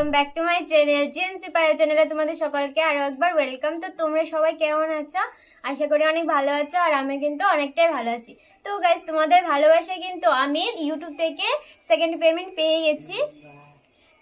Welcome back to my channel GNC পায়ের চ্যানেলে তোমাদের সকলকে আরও একবার ওয়েলকাম তো তোমরা সবাই কেমন আছো? আশা করি অনেক ভালো আছো আর আমি কিন্তু অনেকটাই ভালো আছি। তো গাইজ তোমাদের ভালোবাসায় কিন্তু আমি ইউটিউব থেকে সেকেন্ড পেমেন্ট পেয়ে গেছি।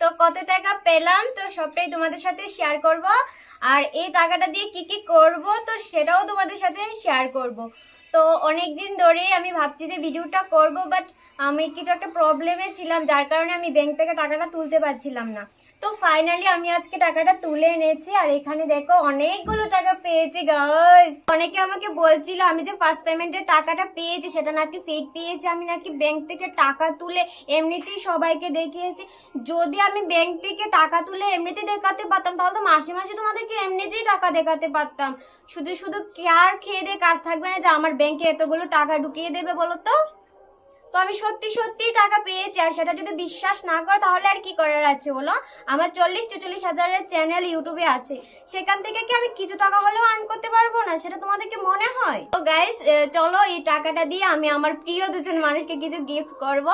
তো কত টাকা পেলাম? তো সবটাই তোমাদের সাথে শেয়ার করব। আর এই টাকাটা দিয়ে কি কি করব? তো সেটাও তোমাদের সাথে শেয়ার করব। তো অনেক দিন ধরেই আমি ভাবছি যে ভিডিওটা করব বাট আমি কিছু একটা প্রবলেমে ছিলাম, যার কারণে আমি ব্যাংক থেকে টাকাটা তুলতে পারছিলাম না। তো ফাইনালি আমি আজকে টাকাটা তুলে এনেছি, আর এখানে দেখো অনেকগুলো টাকা পেয়েছি গাইস অনেকে আমাকে বলছিল, আমি যে ফার্স্ট পেমেন্টের টাকাটা পেয়েছি, সেটা নাকি ফেক পেয়েছি, আমি নাকি ব্যাংক থেকে টাকা তুলে এমনিতেই সবাইকে দেখিয়েছি। যদি আমি ব্যাংক থেকে টাকা তুলে এমনিতে দেখাতে পারতাম, তাহলে তো মাসে মাসে তোমাদেরকে এমনিতেই টাকা দেখাতে পারতাম। শুধু শুধু কার খেয়ে দিয়ে কাজ থাকবে না যে আমার ব্যাংকে এতগুলো টাকা ঢুকিয়ে দেবে বলো তো তো আমি সত্যি সত্যি টাকা পেয়েছি, আর সেটা যদি বিশ্বাস না করো তাহলে আর কি করার আছে বলো? আমার চল্লিশ চল্লিশ হাজারের চ্যানেল ইউটিউবে আছে। সেখান থেকে কি আমি কিছু টাকা হলেও আর্ন করতে পারব না? সেটা তোমাদেরকে মনে হয়? তো গাইজ চলো এই টাকাটা দিয়ে আমি আমার প্রিয় দুজন মানুষকে কিছু গিফট করব।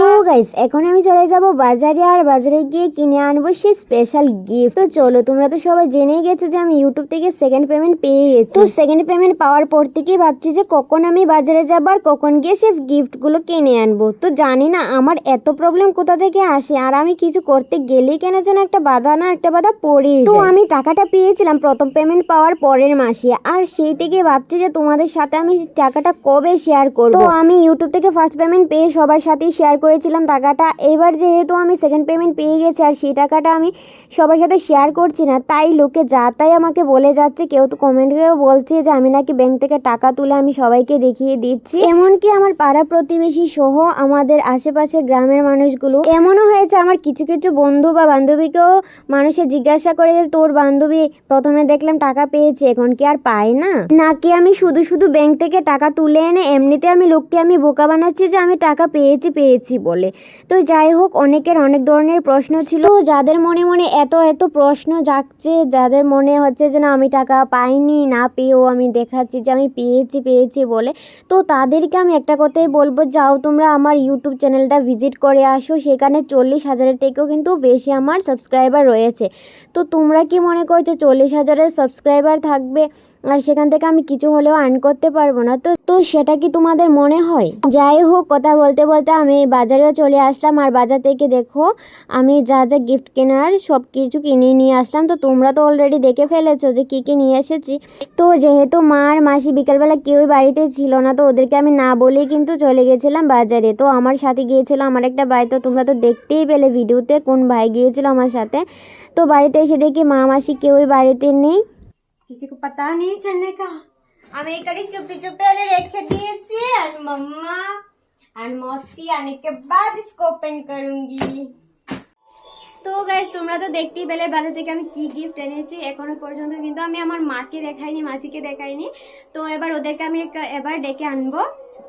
তো গাইস এখন আমি চলে যাব বাজারে আর বাজারে গিয়ে কিনে আনব সেই স্পেশাল গিফট তো চলো তোমরা তো সবাই জেনেই গেছো যে আমি ইউটিউব থেকে সেকেন্ড পেমেন্ট পেয়ে গেছি। তো সেকেন্ড পেমেন্ট পাওয়ার পর থেকেই ভাবছি যে কখন আমি বাজারে যাব আর কখন গিয়ে সে গিফটগুলো কিনে আনব। তো জানি না আমার এত প্রবলেম কোথা থেকে আসে আর আমি কিছু করতে গেলেই কেন যেন একটা বাধা না একটা বাধা পড়ে তো আমি টাকাটা পেয়েছিলাম প্রথম পেমেন্ট পাওয়ার পরের মাসে আর সেই থেকে ভাবছি যে তোমাদের সাথে আমি টাকাটা কবে শেয়ার করব। তো আমি ইউটিউব থেকে ফার্স্ট পেমেন্ট পেয়ে সবার শেয়ার করেছিলাম টাকাটা। এবার যেহেতু আমি সেকেন্ড পেমেন্ট পেয়ে গেছি আর সেই টাকাটা আমি সবার সাথে শেয়ার করছি না, তাই লোকে যা তাই আমাকে বলে যাচ্ছে, কেউ তো কমেন্টেও বলছে যে আমি নাকি ব্যাংক থেকে টাকা তুলে আমি সবাইকে দেখিয়ে দিচ্ছি। এমনকি আমার পাড়া প্রতিবেশী সহ আমাদের আশেপাশে গ্রামের মানুষগুলো, এমনও হয়েছে আমার কিছু কিছু বন্ধু বা বান্ধবীকেও মানুষে জিজ্ঞাসা করে যে, তোর বান্ধবী প্রথমে দেখলাম টাকা পেয়েছে, এখন কি আর পায় না? নাকি আমি শুধু শুধু ব্যাংক থেকে টাকা তুলে এনে, এমনিতে আমি লোককে আমি বোকা বানাচ্ছি যে আমি টাকা পেয়েছি পেয়েছি বলে। তো যাই হোক, অনেকের অনেক ধরনের প্রশ্ন ছিল। যাদের মনে মনে এত এত প্রশ্ন জাগছে, যাদের মনে হচ্ছে যে না, আমি টাকা পাইনি, না পেয়েও আমি দেখাচ্ছি যে আমি পেয়েছি পেয়েছি বলে, তো তাদেরকে আমি একটা কথাই বলব, যাও তোমরা আমার ইউটিউব চ্যানেলটা ভিজিট করে আসো। সেখানে চল্লিশ হাজারের থেকেও কিন্তু বেশি আমার সাবস্ক্রাইবার রয়েছে। তো তোমরা কি মনে করছ, চল্লিশ হাজারের সাবস্ক্রাইবার থাকবে? আর সেখান থেকে আমি কিছু হলেও আর্ন করতে পারব না। তো তো সেটা কি তোমাদের মনে হয়? যাই হোক, কথা বলতে বলতে আমি বাজারেও চলে আসলাম। আর বাজার থেকে দেখো, আমি যা যা গিফট কেনার সব কিছু কিনে নিয়ে আসলাম। তো তোমরা তো অলরেডি দেখে ফেলেছো যে কী কী নিয়ে এসেছি। তো যেহেতু মা আর মাসি বিকালবেলা কেউই বাড়িতে ছিল না, তো ওদেরকে আমি না বলেই কিন্তু চলে গেছিলাম বাজারে। তো আমার সাথে গিয়েছিল আমার একটা ভাই। তো তোমরা তো দেখতেই পেলে ভিডিওতে কোন ভাই গিয়েছিল আমার সাথে। তো বাড়িতে এসে দেখি মা মাসি কেউই বাড়িতে নেই। किसी को पता नहीं चलने का আমি এখানে চুপি চুপি আরে রেখে দিয়েছি আর मम्मा আর मौसी आने के बाद इसको ओपन करूंगी তো গাইস তোমরা তো দেখতেই পেলে বাজার থেকে আমি কি গিফট এনেছি এখনো পর্যন্ত কিন্তু আমি আমার মাকে দেখাইনি মাসিকে দেখাইনি তো এবার ওদেরকে আমি এক- এবার ডেকে আনবো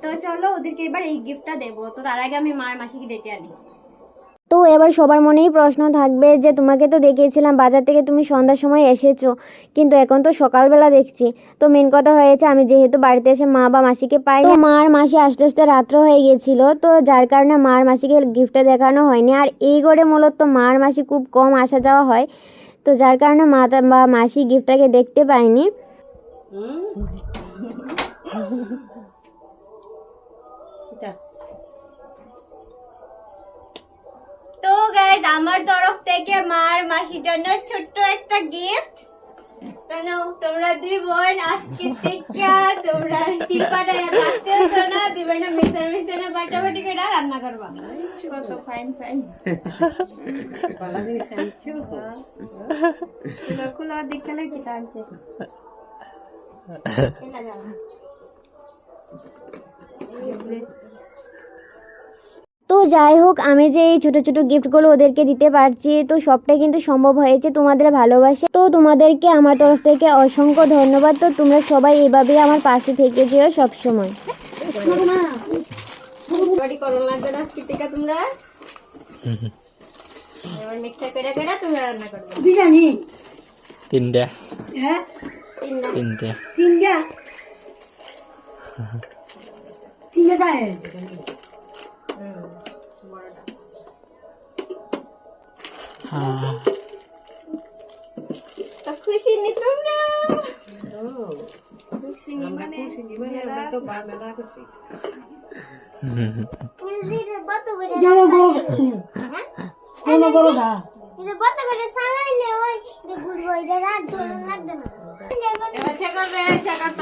তো চলো ওদেরকে এবার এই গিফটটা দেবো তো তার আগে আমি মার মাসিকে ডেকে আনি তো এবার সবার মনেই প্রশ্ন থাকবে যে তোমাকে তো দেখিয়েছিলাম, বাজার থেকে তুমি সন্ধ্যার সময় এসেছ, কিন্তু এখন তো সকালবেলা দেখছি। তো মেন কথা হয়েছে আমি যেহেতু বাড়িতে এসে মা বা মাসিকে পাই তো মার মাসি আস্তে আস্তে রাত্র হয়ে গেছিল তো যার কারণে মার মাসিকে গিফটটা দেখানো হয়নি। আর এই করে মূলত মার মাসি খুব কম আসা যাওয়া হয়, তো যার কারণে মা বা মাসি গিফটটাকে দেখতে পায়নি। গাইজ আমার তরফ থেকে মার মাসির জন্য ছোট্ট একটা গিফট তো তোমরা দুই বোন আজকে থেকে তোমরা শিল্পাটা রাখতে হতো না দুই বোন মিক্সার মিক্সারে বাটাবাটি করে রান্না করবা। কত ফাইন ফাইন খুলো খুলো টানছে। যাই হোক আমি যে এই ছোটো ছোটো গিফটগুলো ওদেরকে দিতে পারছি তো সবটাই কিন্তু সম্ভব হয়েছে তোমাদের ভালোবাসে। তো তোমাদেরকে আমার তরফ থেকে অসংখ্য ধন্যবাদ। তো তোমরা সবাই এভাবেই আমার পাশে থেকে যেও সবসময়। বাড়ি করোনা লাগবে না আজকে থেকে তোমরা এবার মিক্সার করে করে তোমরা রান্না করবে বিরিয়ানি তিনটা হ্যাঁ তিনটা তিনটে তিনটা তিনটা দেয় তো খুশি নি তোমরা যেমন বড় যেমন বড় দা এবার সে করবে সে করতে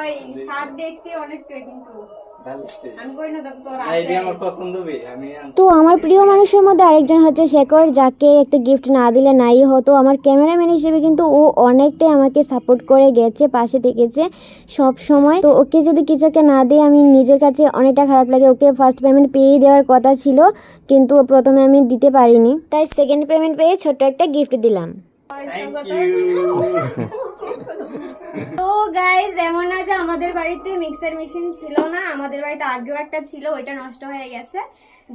ওই শার্ট দেখছি কিন্তু। তো আমার প্রিয় মানুষের মধ্যে আরেকজন হচ্ছে শেখর যাকে একটা গিফট না দিলে নাই হতো। আমার ক্যামেরাম্যান হিসেবে কিন্তু ও অনেকটাই আমাকে সাপোর্ট করে গেছে পাশে থেকেছে সব সময়। তো ওকে যদি কিছু একটা না দিই আমি নিজের কাছে অনেকটা খারাপ লাগে। ওকে ফার্স্ট পেমেন্ট পেয়ে দেওয়ার কথা ছিল কিন্তু প্রথমে আমি দিতে পারিনি। তাই সেকেন্ড পেমেন্ট পেয়ে ছোট্ট একটা গিফট দিলাম। Thank you. তো গাইজ এমন না যে আমাদের বাড়িতে মিক্সার মেশিন ছিল না, আমাদের বাড়িতে আগেও একটা ছিল, ওইটা নষ্ট হয়ে গেছে।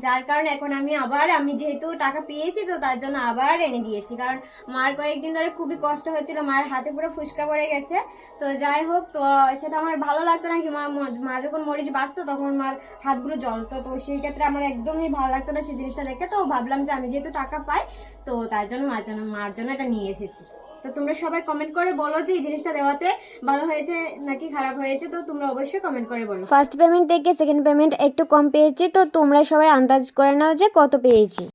যার কারণে এখন আমি আবার, আমি যেহেতু টাকা পেয়েছি তো তার জন্য আবার এনে দিয়েছি। কারণ মার কয়েকদিন ধরে খুবই কষ্ট হচ্ছিল, মার হাতে পুরো ফুসকা পড়ে গেছে। তো যাই হোক, তো সেটা আমার ভালো লাগতো না কি মা মা যখন মরিচ বাড়তো তখন মার হাতগুলো জ্বলতো। তো সেই ক্ষেত্রে আমার একদমই ভালো লাগতো না সেই জিনিসটা দেখে। তো ভাবলাম যে আমি যেহেতু টাকা পাই, তো তার জন্য মার জন্য মার জন্য এটা নিয়ে এসেছি। তো তোমরা সবাই কমেন্ট করে বলো যে এই জিনিসটা দেওয়াতে ভালো হয়েছে নাকি খারাপ হয়েছে, তো তোমরা অবশ্যই কমেন্ট করে বলো। ফার্স্ট পেমেন্ট থেকে সেকেন্ড পেমেন্ট একটু কম পেয়েছি, তো তোমরা সবাই আন্দাজ করে নাও যে কত পেয়েছি।